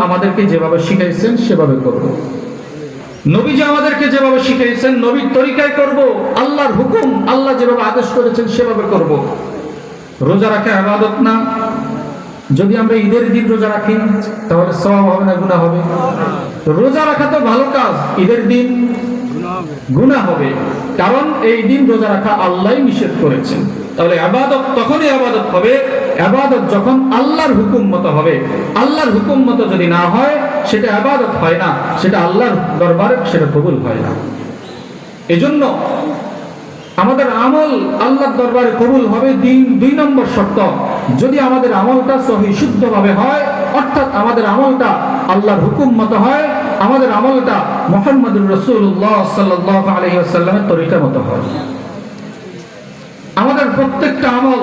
আমাদেরকে যেভাবে শিখাইছেন, সেভাবে করব। নবী যে আমাদেরকে যেভাবে শিখাইছেন, নবীর তরিকায় করব। আল্লাহর হুকুম, আল্লাহ যেভাবে আদেশ করেছেন, সেভাবে করব। রোজা রাখা আবাদত না। যদি আমরা ঈদের দিন রোজা রাখি, তাহলে সব হবে না গুণা হবে? রোজা রাখা তো ভালো কাজ। ঈদের দিন গুণা হবে। কারণ এই দিন রোজা রাখা আল্লাহ নিষেধ করেছেন। তাহলে আবাদত তখনই আবাদত হবে, আবাদত যখন আল্লাহর হুকুম মতো হবে। আল্লাহর হুকুম মতো যদি না হয়, সেটা আবাদত হয় না। সেটা আল্লাহর দরবারে সেটা কবুল হয় না। এজন্য আমাদের আমল আল্লাহর দরবারে কবুল হবে। দিন দুই নম্বর শর্ত যদি আমাদের আমলটা সহি, শুদ্ধভাবে হয়, অর্থাৎ আমাদের আমলটা আল্লাহর হুকুম মতো হয়, আমাদের আমলটা মোহাম্মদুর রসুল্লাহ সাল্লাহ আলহিহাসাল্লামের তরিকা মতো হয়। আমাদের প্রত্যেকটা আমল,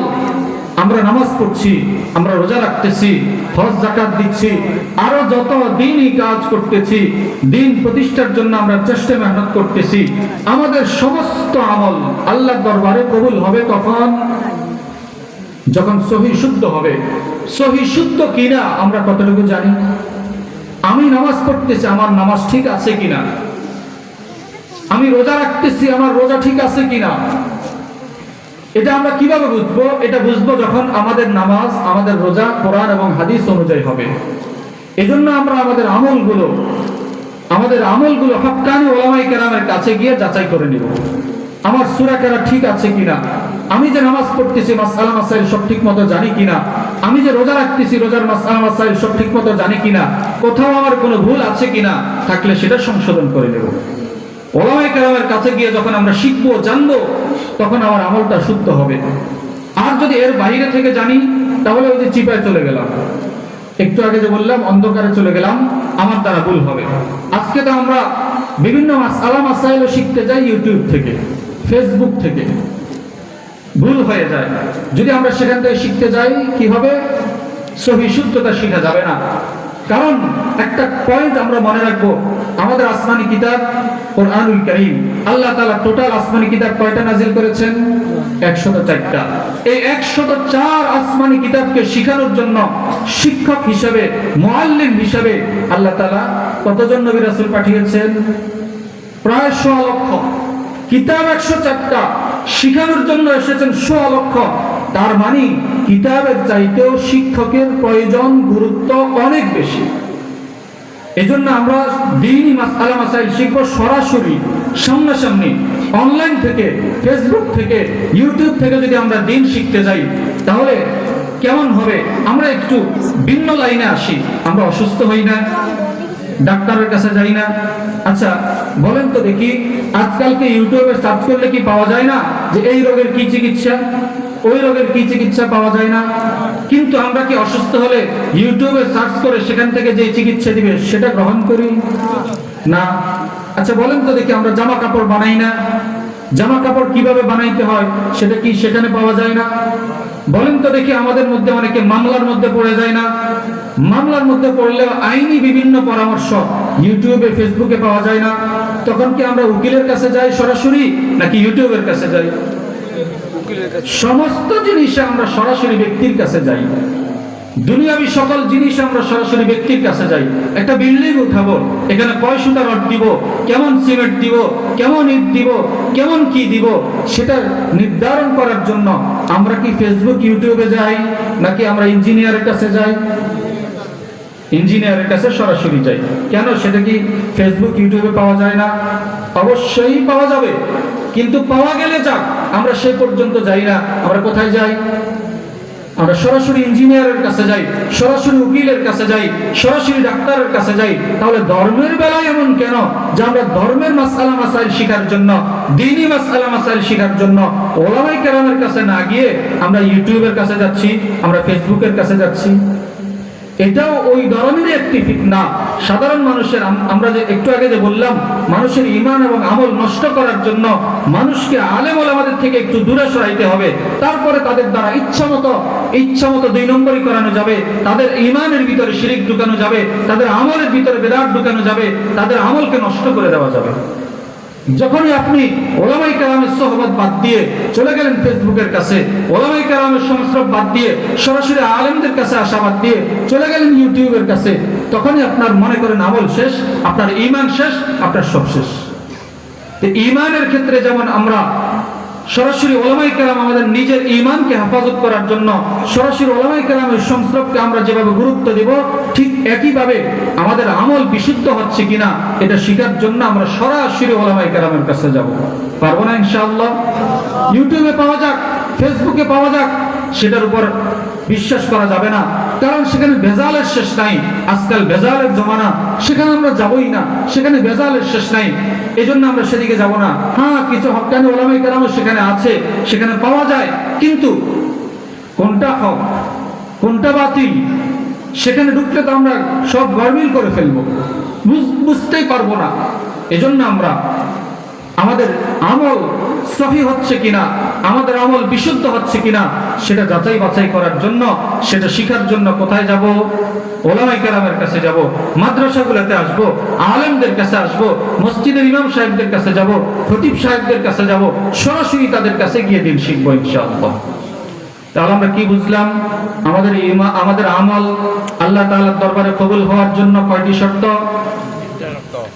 আমরা নামাজ পড়ছি, আমরা রোজা রাখতেছি, হজ জাকাত দিচ্ছি, আরও যত দিনই কাজ করতেছি, দিন প্রতিষ্ঠার জন্য আমরা চেষ্টা মেহনত করতেছি। আমাদের সমস্ত আমল আল্লাহ দরবারে কবুল হবে তখন যখন সহি শুদ্ধ হবে, সহি শুদ্ধ কিনা আমরা কতটুকু জানি? আমি নামাজ পড়তেছি, আমার নামাজ ঠিক আছে কিনা? আমি রোজা রাখতেছি, আমার রোজা ঠিক আছে কিনা? এটা আমরা কীভাবে বুঝব? এটা বুঝব যখন আমাদের নামাজ, আমাদের রোজা, কোরআন এবং হাদিস অনুযায়ী হবে। এজন্য আমরা আমাদের আমলগুলো আমাদের আমলগুলো হক্কানি ওলামাই কেরামের কাছে গিয়ে যাচাই করে নিব। আমার সুরা কেরা ঠিক আছে কিনা? আমি যে নামাজ পড়তেছি মাসালা মাসাইল সব ঠিক মতো জানি কিনা? আমি যে রোজা রাখতেছি, রোজার মাসালা মাসাইল সব ঠিক মতো জানি কিনা? কোথাও আমার কোনো ভুল আছে কিনা? থাকলে সেটা সংশোধন করে নেব। ওলামাই কেরামের কাছে গিয়ে যখন আমরা শিখব, জানব, তখন আমার আমলটা শুদ্ধ হবে। আর যদি এর বাইরে থেকে জানি, তাহলে ওই যে চিপায় চলে গেলাম। একটু আগে যে বললাম, অন্ধকারে চলে গেলাম, আমার দ্বারা ভুল হবে। আজকে তো আমরা বিভিন্ন মাসালা মাসাইলও শিখতে যাই ইউটিউব থেকে ফেসবুক থেকে। ভুল হয়ে যায়। যদি আমরা সেখান থেকে শিখতে যাই, কি হবে? সহি শুদ্ধতা শেখা যাবে না। কারণ একটা পয়েন্ট আমরা মনে রাখব, আমাদের আসমানি কিতাব কোরআনুল করিম। আল্লাহ তাআলা টোটাল আসমানি কিতাব কয়টা নাজিল করেছেন? একশত চারটা। এই একশত চার আসমানি কিতাবকে শিখানোর জন্য শিক্ষক হিসেবে মুআল্লিম হিসেবে আল্লাহ তাআলা কতজন নবী রাসূল পাঠিয়েছেন? প্রায় সোয়া লক্ষ। কিতাব একশো চারটা। শিখানোর জন্য এসেছেন সোয়া লক্ষ তার মানে কিতাবের চাইতেও শিক্ষকের প্রয়োজন গুরুত্ব অনেক বেশি। এজন্য আমরা দিনই মাসালা মাসাইল শিখব সরাসরি, সামনাসামনি। অনলাইন থেকে, ফেসবুক থেকে, ইউটিউব থেকে যদি আমরা দিন শিখতে যাই, তাহলে কেমন হবে? আমরা একটু ভিন্ন লাইনে আসি। আমরা অসুস্থ হই না, ডাক্তারের কাছে যাই না আচ্ছা বলেন তো দেখি আজকালকে ইউটিউবে সার্চ করলে কি পাওয়া যায় না যে এই রোগের কি চিকিৎসা? ওই রোগের কি চিকিৎসা পাওয়া যায় না? কিন্তু আমরা কি অসুস্থ হলে ইউটিউবে সার্চ করে সেখান থেকে যে চিকিৎসা দিবে, সেটা গ্রহণ করি? না। আচ্ছা বলেন তো দেখি, আমরা জামা কাপড় বানাই না। জামা কাপড় কীভাবে বানাইতে হয়, সেটা কি সেখানে পাওয়া যায় না? বলেন তো দেখি আমাদের মধ্যে অনেকে মামলার মধ্যে পড়ে যায় না। মামলার মধ্যে পড়লে আইনি বিভিন্ন পরামর্শ ইউটিউবে ফেসবুকে পাওয়া যায় না। তখন কি আমরা উকিলের কাছে যাই সরাসরি নাকি ইউটিউবের কাছে যাই? সমস্ত জিনিসে আমরা সরাসরি ব্যক্তির কাছে যাই। দুনিয়াবি সকল জিনিস আমরা সরাসরি ব্যক্তির কাছে যাই। একটা বিল্ডিং উঠাবো, এখানে কয় রড দিব, কেমন সিমেন্ট দিব, কেমন ইট দিব, কেমন কি দিব সেটা নির্ধারণ করার জন্য আমরা কি ফেসবুক ইউটিউবে যাই, নাকি আমরা ইঞ্জিনিয়ারের কাছে যাই? ইঞ্জিনিয়ারের কাছে সরাসরি যাই। কেন? সেটা কি ফেসবুক ইউটিউবে পাওয়া যায় না? অবশ্যই পাওয়া যাবে। কিন্তু পাওয়া গেলে যাক, আমরা সে পর্যন্ত যাই না। আমরা কোথায় যাই? আমরা সরাসরি ইঞ্জিনিয়ারের কাছে যাই, সরাসরি উকিলের কাছে যাই, সরাসরি ডাক্তারের কাছে যাই, তাহলে ধর্মের বেলায় এমন কেন যে আমরা ধর্মের মাসালা মাসাইল শেখার জন্য, দিনই মাসালা মাসাইল শেখার জন্য ওলামাই কেরামের কাছে না গিয়ে আমরা ইউটিউবের কাছে যাচ্ছি, আমরা ফেসবুকের কাছে যাচ্ছি? এটাও ওই ধরনের এক একটি ফিতনা। সাধারণ মানুষের আমরা যে একটু আগে যে বললাম, মানুষের ইমান এবং আমল নষ্ট করার জন্য মানুষকে আলেম আমাদের থেকে একটু দূরে সরাইতে হবে। তারপরে তাদের দ্বারা ইচ্ছা মতো ইচ্ছা মতো দুই নম্বরই করানো যাবে। তাদের ইমানের ভিতরে শিরিক ঢুকানো যাবে। তাদের আমলের ভিতরে বেদার ঢুকানো যাবে। তাদের আমলকে নষ্ট করে দেওয়া যাবে। যখনই আপনি ওলামাই কালামের সহবত বাদ দিয়ে চলে গেলেন ফেসবুকের কাছে ওলামাই কালামের সংস্রব বাদ দিয়ে সরাসরি আলেমদের কাছে আসা বাদ দিয়ে চলে গেলেন ইউটিউবের কাছে, তখনই আপনার মনে করেন আমল শেষ, আপনার ইমান শেষ, আপনার সব শেষ। ইমানের ক্ষেত্রে যেমন আমরা সরাসরি ওলামাই কেরাম আমাদের নিজের ইমানকে হেফাজত করার জন্য সরাসরি ওলামাই কেরামের সংস্রবকে আমরা যেভাবে গুরুত্ব দেব, ঠিক একইভাবে আমাদের আমল বিশুদ্ধ হচ্ছে কিনা এটা শেখার জন্য আমরা সরাসরি ওলামাই কেরামের কাছে যাব। পারব না ইনশাআল্লাহ? ইউটিউবে পাওয়া যাক ফেসবুকে পাওয়া যাক, সেটার উপর বিশ্বাস করা যাবে না। কারণ সেখানে ভেজালের শেষ নাই। আজকাল ভেজালের জমানা, সেখানে আমরা যাবই না, সেখানে ভেজালের শেষ নাই। এই জন্য আমরা সেদিকে যাব না। হ্যাঁ কিছু হকানি ওলামাই কেরামও সেখানে আছে, সেখানে পাওয়া যায়, কিন্তু কোনটা হক, কোনটা বাতিল, সেখানে ঢুকলে তো আমরা সব গরমিল করে ফেলব, বুঝ- বুঝতেই পারব না। এজন্য আমরা আমাদের আমল সহি হচ্ছে কিনা, আমাদের আমল বিশুদ্ধ হচ্ছে কিনা, সেটা যাচাই বাছাই করার জন্য, সেটা শিখার জন্য কোথায় যাব? ওলামাই কালামের কাছে যাব, মাদ্রাসাগুলোতে আসব, আলেমদের কাছে আসব, মসজিদের ইমাম সাহেবদের কাছে যাব, খতিব সাহেবদের কাছে যাব, সরাসরি তাদের কাছে গিয়ে দিন শিখব ইনশাআল্লাহ। তাহলে আমরা কি বুঝলাম? আমাদের ইমা- আমাদের আমল আল্লাহ তাআলার দরবারে কবুল হওয়ার জন্য কয়টি শর্ত?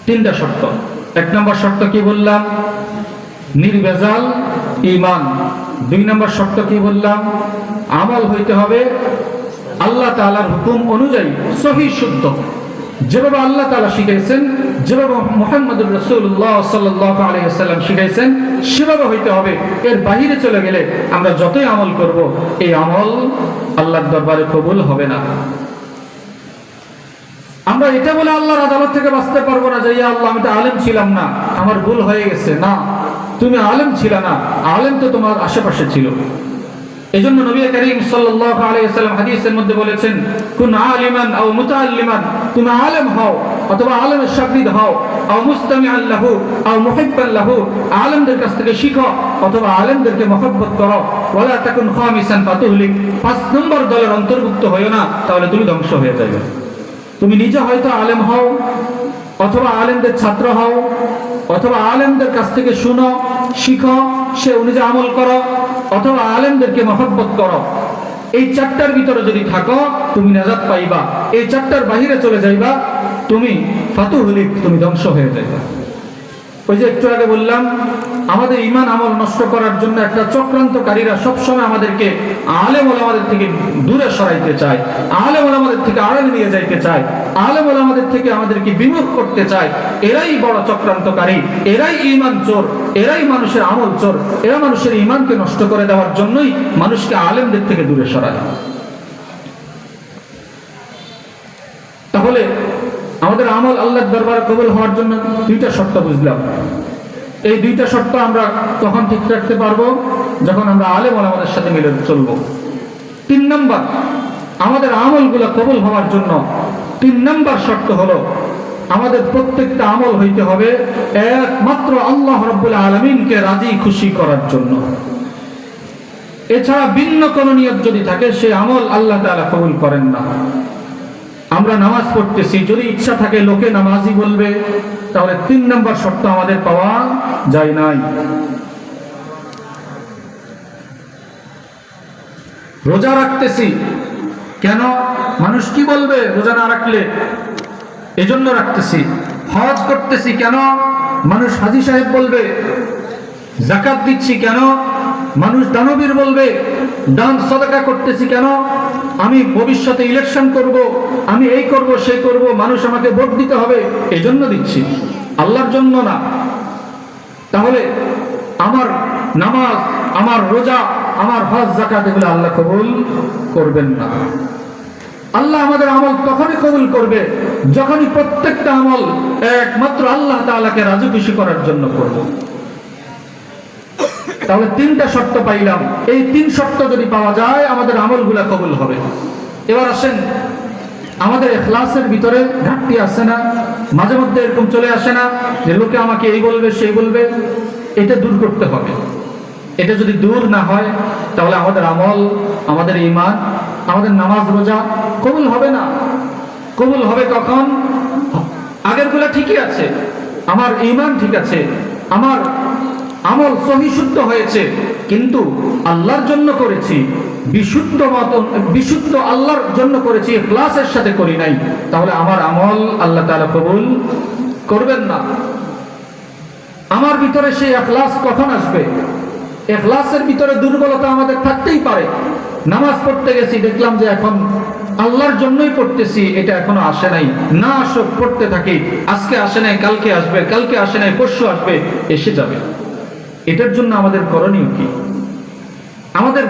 তিনটা শর্ত। এক নম্বর শর্ত কি বললাম? নির্ভেজাল ইমান দুই নম্বর শর্ত কি বললাম? আমল হইতে হবে আল্লাহ তাআলার হুকুম অনুযায়ী, সহি, শুদ্ধ। যেভাবে আল্লাহ তাআলা শিখাইছেন, যেভাবে মোহাম্মদুর রসুল্লাহ সাল্লাহ আলাইসাল্লাম শিখাইছেন, সেভাবে হইতে হবে। এর বাহিরে চলে গেলে আমরা যতই আমল করব, এই আমল আল্লাহর দরবারে কবুল হবে না। আমরা এটা বলে আল্লাহর আদালত থেকে বাঁচতে পারব না যে আল্লাহ, আমি তো আলেম ছিলাম না। আমার ভুল হয়ে গেছে। না। তুমি আলেম ছিল না, আলেম তো তোমার আশেপাশে ছিল। এজন্য নবী করিম সাল্লাল্লাহু আলাইহি ওয়াসাল্লাম হাদিসের মধ্যে বলেছেন, কুন আলিমান আও মুতাআল্লিমান, তুমি আলেম হও অথবা আলেমের শাগিদ হও, আও মুস্তামিআন লাহু, আও মুহিব্বান লাহু, আলেমদের কাছ থেকে শিখো অথবা আলেমদেরকে মহব্বত করো। ওয়ালা তাকুন খামিসান ফাতুহলিক, পাঁচ নম্বর দলের অন্তর্ভুক্ত হয়ো না, তাহলে তুমি ধ্বংস হয়ে যাবে তুমি নিজে হয়তো আলেম হও অথবা আলেমদের ছাত্র হও অথবা আলেমদের কাছ থেকে শুনো, শিখো, সে অনুযায়ী আমল করো, অথবা আলেমদেরকে মহব্বত করো। এই চারটার ভিতরে যদি থাকো, তুমি নাজাদ পাইবা। এই চারটার বাহিরে চলে যাইবা, তুমি ফাতু হলিক তুমি ধ্বংস হয়ে যাইবা। ওই যে একটু আগে বললাম আমাদের ইমান আমল নষ্ট করার জন্য একটা চক্রান্তকারীরা সবসময় আমাদেরকে আলেম আমাদের থেকে দূরে সরাইতে চায়, আলেম আমাদের থেকে আড়ালে নিয়ে যাইতে চায়, আলেম আমাদের থেকে আমাদেরকে বিমুখ করতে চায়। এরাই বড় চক্রান্তকারী, এরাই ইমান চোর, এরাই মানুষের আমল চোর। এরা মানুষের ইমানকে নষ্ট করে দেওয়ার জন্যই মানুষকে আলেমদের থেকে দূরে সরায়। তাহলে আমাদের আমল আল্লাহর দরবারে কবুল হওয়ার জন্য দুইটা শর্ত বুঝলাম। এই দুইটা শর্ত আমরা তখন ঠিক রাখতে পারব যখন আমরা আলেম আমাদের সাথে মিলে চলবো। তিন নম্বর, আমাদের আমলগুলো কবল হওয়ার জন্য তিন নম্বর শর্ত হলো আমাদের প্রত্যেকটা আমল হইতে হবে একমাত্র আল্লাহ রব্বুল আলমিনকে রাজি খুশি করার জন্য। এছাড়া ভিন্ন কোন নিয়ত যদি থাকে, সে আমল আল্লাহ তাআলা কবুল করেন না। আমরা নামাজ পড়তেছি, যদি ইচ্ছা থাকে লোকে নামাজি বলবে তাহলে তিন নম্বর শর্ত আমাদের পাওয়া যায় নাই। রোজা রাখতেছি। কেন? মানুষ কি বলবে রোজা না রাখলে? এজন্য রাখতেছি। হজ করতেছি কেন? মানুষ হাজি সাহেব বলবে, জাকাত দিচ্ছি কেন? মানুষ দানবীর বলবে, দান সদাকা করতেছি কেন? আমি ভবিষ্যতে ইলেকশন করব, আমি এই করব, সেই করব, মানুষ আমাকে ভোট দিতে হবে এই জন্য দিচ্ছি। আল্লাহর জন্য না। তাহলে আমার নামাজ, আমার রোজা, আমার হজ জাকাত এগুলো আল্লাহ কবুল করবেন না। আল্লাহ আমাদের আমল তখনই কবুল করবে, যখনই প্রত্যেকটা আমল একমাত্র আল্লাহ তাআলাকে রাজি খুশি করার জন্য করব। তাহলে তিনটা শর্ত পাইলাম। এই তিন শর্ত যদি পাওয়া যায়, আমাদের আমলগুলা কবুল হবে। এবার আসেন, আমাদের এখলাসের ভিতরে ঘাটতি আসে না? মাঝে মধ্যে এরকম চলে আসে না যে লোকে আমাকে এই বলবে সেই বলবে? এটা দূর করতে হবে। এটা যদি দূর না হয়, তাহলে আমাদের আমল, আমাদের ইমান আমাদের নামাজ, রোজা কবুল হবে না। কবুল হবে কখন? আগেরগুলো ঠিকই আছে। আমার ইমান ঠিক আছে। আমার আমল সহিশুদ্ধ হয়েছে, কিন্তু আল্লাহর জন্য করেছি, বিশুদ্ধ মতন, বিশুদ্ধ আল্লাহর জন্য করেছি ক্লাসের সাথে করি নাই, তাহলে আমার আমল আল্লাহ তাআলা কবুল করবেন না। আমার ভিতরে সেই এখলাস কখন আসবে? এখলাসের ভিতরে দুর্বলতা আমাদের থাকতেই পারে। নামাজ পড়তে গেছি, দেখলাম যে এখন আল্লাহর জন্যই পড়তেছি, এটা এখনও আসে নাই। না আসুক, পড়তে থাকি। আজকে আসে নাই, কালকে আসবে, কালকে আসে নাই, পরশু আসবে, এসে যাবে। এটার জন্য আমাদের করণীয় কি আমাদের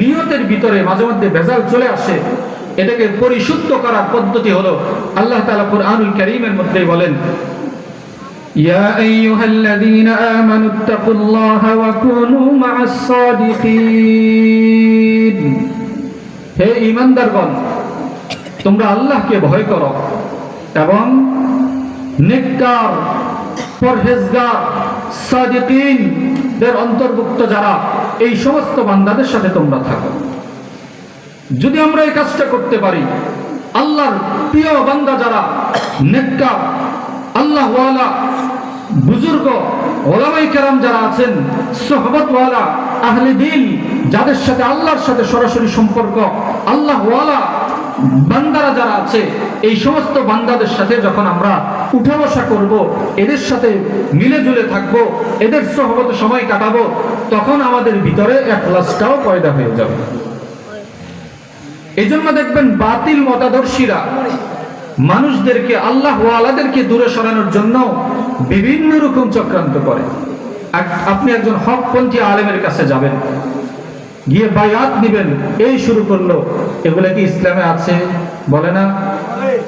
নিয়তের ভিতরে মাঝে মধ্যে ভেজাল চলে আসে এটাকে পরিশুদ্ধ করার পদ্ধতি হলো আল্লাহ তাআলা কুরআনুল কারীমের মধ্যে বলেন يا أيها الذين آمنوا اتقوا الله وكونوا مع الصادقين হে ইমানদারগণ তোমরা আল্লাহকে ভয় করো এবং নেককার পরহেজগার সাদিকিন, দের অন্তর্ভুক্ত যারা, এই সমস্ত বান্দাদের সাথে তোমরা থাকো। যদি আমরা এই কাজটা করতে পারি, আল্লাহর প্রিয় বান্দা যারা, নেককার, আল্লাহওয়ালা, বুজুর্গ, ওলামাই কেরাম যারা আছেন, সোহবতওয়ালা, আহলে দিন, যাদের সাথে আল্লাহর সাথে সরাসরি সম্পর্ক আল্লাহ ওয়ালা বান্দারা যারা আছে এই সমস্ত বান্দাদের সাথে যখন আমরা উঠা বসা করব, এদের সাথে মিলে জুলে থাকব, এদের সহবত সময় কাটাবো, তখন আমাদের ভিতরে এক লাসটাও পয়দা হয়ে যাবে। এই জন্য দেখবেন বাতিল মতাদর্শীরা মানুষদেরকে, আল্লাহ ওয়ালাদেরকে দূরে সরানোর জন্য বিভিন্ন রকম চক্রান্ত করে। আপনি একজন হকপন্থী আলেমের কাছে যাবেন, গিয়ে বায়াত নিবেন, এই শুরু করল। এগুলা কি ইসলামে আছে? বলে না?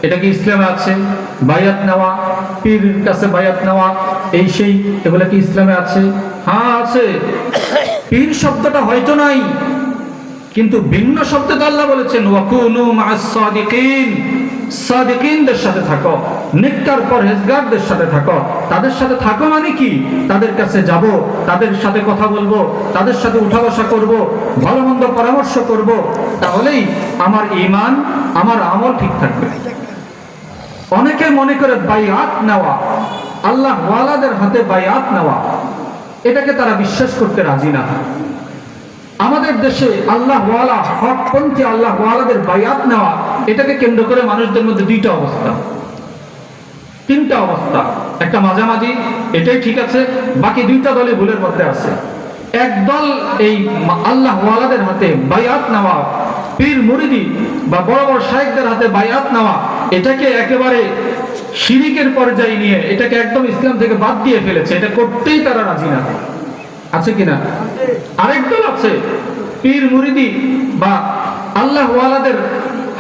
এটা কি ইসলামে আছে? বায়াত নেওয়া পীর কাছে বায়াত নেওয়া, এই সেই, এগুলা কি ইসলামে আছে? হ্যাঁ আছে। পীর শব্দটা হয়তো নাই, কিন্তু ভিন্ন শব্দে তো আল্লাহ বলেছেন সাদিকিনদের সাথে থাকো নিকার পরহেজগারদের সাথে থাকো। তাদের সাথে থাকো মানে কি? তাদের কাছে যাব, তাদের সাথে কথা বলব, তাদের সাথে উঠা বসা করব, ভালো মন্দ পরামর্শ করব, তাহলেই আমার ঈমান আমার আমল ঠিক থাকবে। অনেকে মনে করে বাইআত নেওয়া, আল্লাহ ওয়ালাদের হাতে বাইআত নেওয়া, এটাকে তারা বিশ্বাস করতে রাজি না। আমাদের দেশে আল্লাহ ওয়ালা, হকপন্থী আল্লাহ ওয়ালাদের বায়াত নেওয়া, এটাকে কেন্দ্র করে মানুষদের মধ্যে দুইটা অবস্থা। তিনটা অবস্থা। একটা মাঝামাঝি, এটাই ঠিক আছে, বাকি দুইটা দলে ভুলের মধ্যে আছে। একদল এই আল্লাহ ওয়ালাদের হাতে বায়াত নেওয়া, পীর মুরিদি বা বড় বড় শাহেকদের হাতে বায়াত নেওয়া, এটাকে একেবারে শিরিকের পর্যায়ে নিয়ে এটাকে একদম ইসলাম থেকে বাদ দিয়ে ফেলেছে, এটা করতেই তারা রাজি না। আছে কিনা? আরেক দল আছে, পীর মুরিদি বা আল্লাহ ওয়ালাদের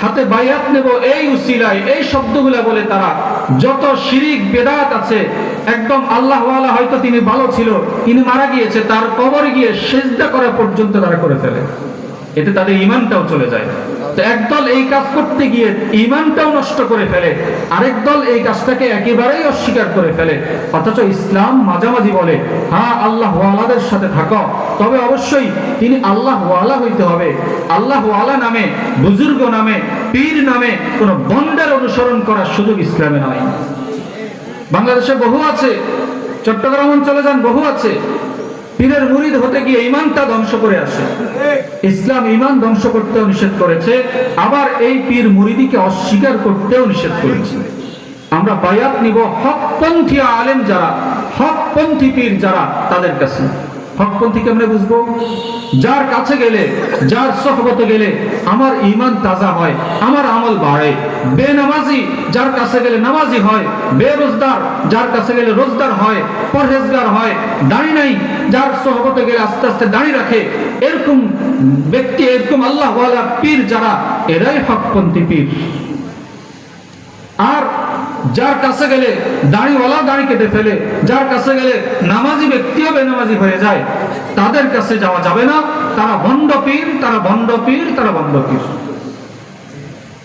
হাতে বায়াত নেব, এই উসিলায়, এই শব্দগুলা বলে তারা, যত শিরিক, বেদাত আছে, একদম আল্লাহ ওয়ালা হয়তো তিনি ভালো ছিল, তিনি মারা গিয়েছে, তার কবর গিয়ে সেজদা করা পর্যন্ত তারা করে ফেলে। এতে তাদের ইমানটাও চলে যায়। একদল এই কাজ করতে গিয়ে ইমানটাও নষ্ট করে ফেলে, আরেক দল এই কাজটাকে একেবারেই অস্বীকার করে ফেলে। অথচ ইসলাম মাঝামাঝি বলে হ্যাঁ আল্লাহ ওয়ালাদের সাথে থাকো। তবে অবশ্যই তিনি আল্লাহ ওয়ালা হইতে হবে। আল্লাহ ওয়ালা নামে, বুজুর্গ নামে, পীর নামে কোন বন্ডের অনুসরণ করার সুযোগ ইসলামে নয় বাংলাদেশে বহু আছে, চট্টগ্রাম অঞ্চলে যান, বহু আছে। পীরের মুরিদ হতে গিয়ে ইমানটা ধ্বংস করে আসে। ইসলাম ইমান ধ্বংস করতেও নিষেধ করেছে, আবার এই পীর মুরিদিকে অস্বীকার করতেও নিষেধ করেছে। আমরা বায়াত নিব হকপন্থী আলেম যারা, হকপন্থী পীর যারা, তাদের কাছে। হকপন্থী কেমনে বুঝব? যার কাছে গেলে, যার সহবতে গেলে আমার ইমান তাজা হয়, আমার আমল বাড়ে। বেনামাজি যার কাছে গেলে নামাজি হয়, বেরোজগার যার কাছে গেলে রোজগার হয়, পরহেজগার হয়, দাঁড়ি নাই যার সহবতে গেলে আস্তে আস্তে দাঁড়ি রাখে, এরকম ব্যক্তি, এরকম আল্লাহ পীর যারা, এরাই হকপন্থী পীর। আর যার কাছে গেলে দাড়িওয়ালা দাড়ি কেটে ফেলে, যার কাছে গেলে নামাজি ব্যক্তিও বেনামাজি হয়ে যায়। তাদের কাছে যাওয়া যাবে না। তারা ভণ্ড পীর, তারা ভণ্ড পীর, তারা ভণ্ড পীর।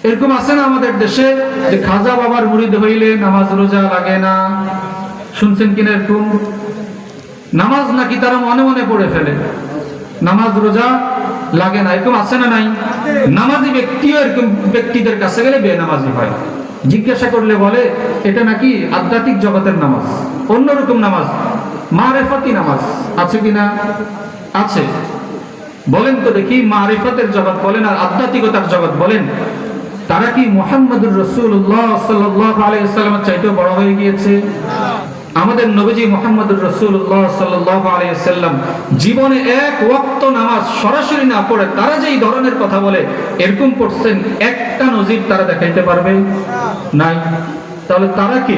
এরকম আছে না আমাদের দেশে যে খাজা বাবার মুড়িদ হইলে নামাজ রোজা লাগে না? শুনছেন কিনা এরকম? নামাজ নাকি তারা মনে মনে পড়ে ফেলে। নামাজ রোজা লাগে না। এরকম আছে না নাই? নামাজি ব্যক্তিও এরকম ব্যক্তিদের কাছে গেলে বেনামাজি হয়। জিজ্ঞাসা করলে বলে, এটা নাকি আধ্যাত্মিক জগতের নামাজ? অন্যরকম নামাজ। মারেফাতি নামাজ। আছে কিনা? আছে। বলেন তো দেখি, মারিফতের জগৎ বলেন আর আধ্যাত্মিকতার জগৎ বলেন। তারা কি মোহাম্মদুর রসুল্লাহ সাল্লাহ চাইতেও বড় হয়ে গিয়েছে? আমাদের নবীজি মোহাম্মদুর রসুল্লাহ সাল্লাহ জীবনে এক ওয়াক্ত নামাজ সরাসরি না পড়ে তারা যেই ধরনের কথা বলে, এরকম করছেন একটা নজির তারা দেখাইতে পারবে? নাই। তাহলে তারা কি?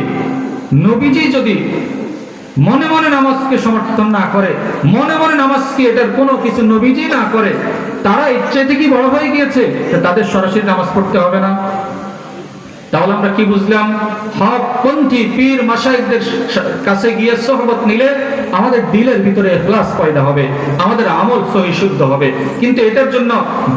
নবীজি যদি মনে মনে নামাজকে সমর্থন না করে, মনে মনে নামাজকে এটার কোনো কিছু নবীজি না করে, তারা ইচ্ছে থেকে বড় হয়ে গিয়েছে? তাদের সরাসরি নামাজ পড়তে হবে না। তাহলে আমরা কি বুঝলাম? হকপন্থী পীর মাসাইকদের কাছে গিয়ে সহবত নিলে আমাদের দিলের ভিতরে এখলাস পয়দা হবে, আমাদের আমল সহি শুদ্ধ হবে। কিন্তু এটার জন্য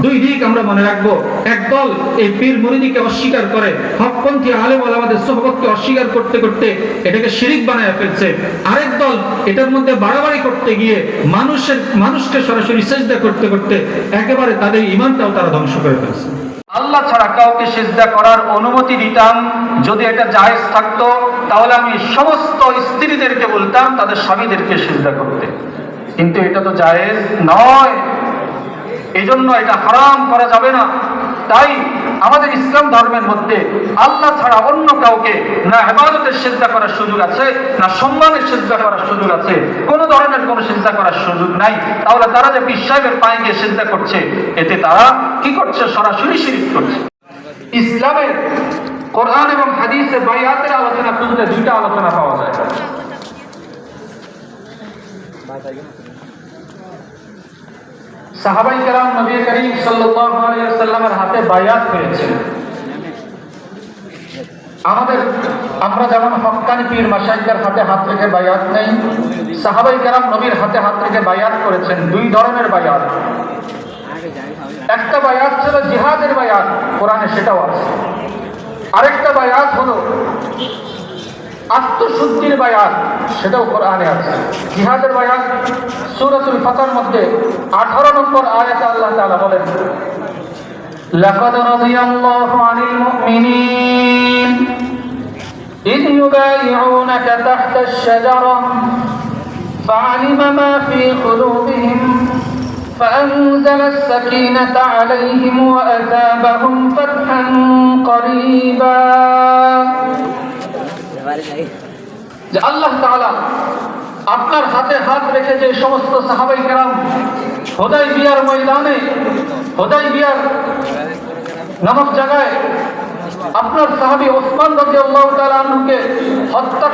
দুই দিক আমরা মনে রাখব। একদল এই পীর মুরিদিকে অস্বীকার করে হকপন্থী আলেম আমাদের সহবতকে অস্বীকার করতে করতে এটাকে শিরিক বানায় ফেলছে। আরেক দল এটার মধ্যে বাড়াবাড়ি করতে গিয়ে মানুষের, মানুষকে সরাসরি সেজদা করতে করতে একেবারে তাদের ইমানটাও তারা ধ্বংস করে ফেলছে। আল্লাহ ছাড়া কাউকে সেজদা করার অনুমতি দিতাম, যদি এটা জায়েজ থাকতো, তাহলে আমি সমস্ত স্ত্রীদেরকে বলতাম, তাদের স্বামীদেরকে সেজদা করতে। কিন্তু এটা তো জায়েজ নয়। এজন্য এটা হারাম করা যাবে না। তাই আমাদের ইসলাম ধর্মের মধ্যে আল্লাহ ছাড়া অন্য কাউকে না হেফাজতের সেজদা করার সুযোগ আছে, না সম্মানের সেজদা করার সুযোগ আছে। কোনো ধরনের কোনো সেজদা করার সুযোগ নাই। তাহলে তারা যে সাহেবের পায়ে গিয়ে সেজদা করছে, এতে তারা কি করছে? সরাসরি শিরিক করছে। ইসলামের কোরআন এবং হাদিসে বাইয়াতের আলোচনা খুঁজলে দুইটা আলোচনা পাওয়া যায়। সাহাবাই কেরাম নবী করিম আলাইহি হাতে বায়াত হয়েছিল আমাদের, আমরা যেমন হক্কানি পীর মাসাইকার হাতে হাত রেখে বায়াত নেই, সাহাবাই কেরাম নবীর হাতে হাত রেখে বায়াত করেছেন, দুই ধরনের বায়াত। একটা বায়াত ছিল জিহাদের বায়াত, কোরআনে সেটাও আছে। আরেকটা বায়াত হলো আত্মশুদ্ধির বায়াত সেটাও কোরআনে আছে জিহাদের বায়াত সূরাতুল ফাতার মধ্যে 18 নম্বর আয়াতে আল্লাহ তাআলা বলেন لقد رضي الله عن المؤمنين إذ يبايعونك تحت الشجرة فعلم ما في قلوبهم فأنزل السكينة عليهم وأثابهم فتحا قريبا যে আল্লাহ তাআলা আপনার হাতে হাত রেখে যে সমস্ত সাহাবাই কেরাম হোদাই বিয়ার ময়দানে, হোদাই বিয়ার নামক জায়গায় আপনার সাহাবি ওসমান রাজি আল্লাহ তালুকে হত্যা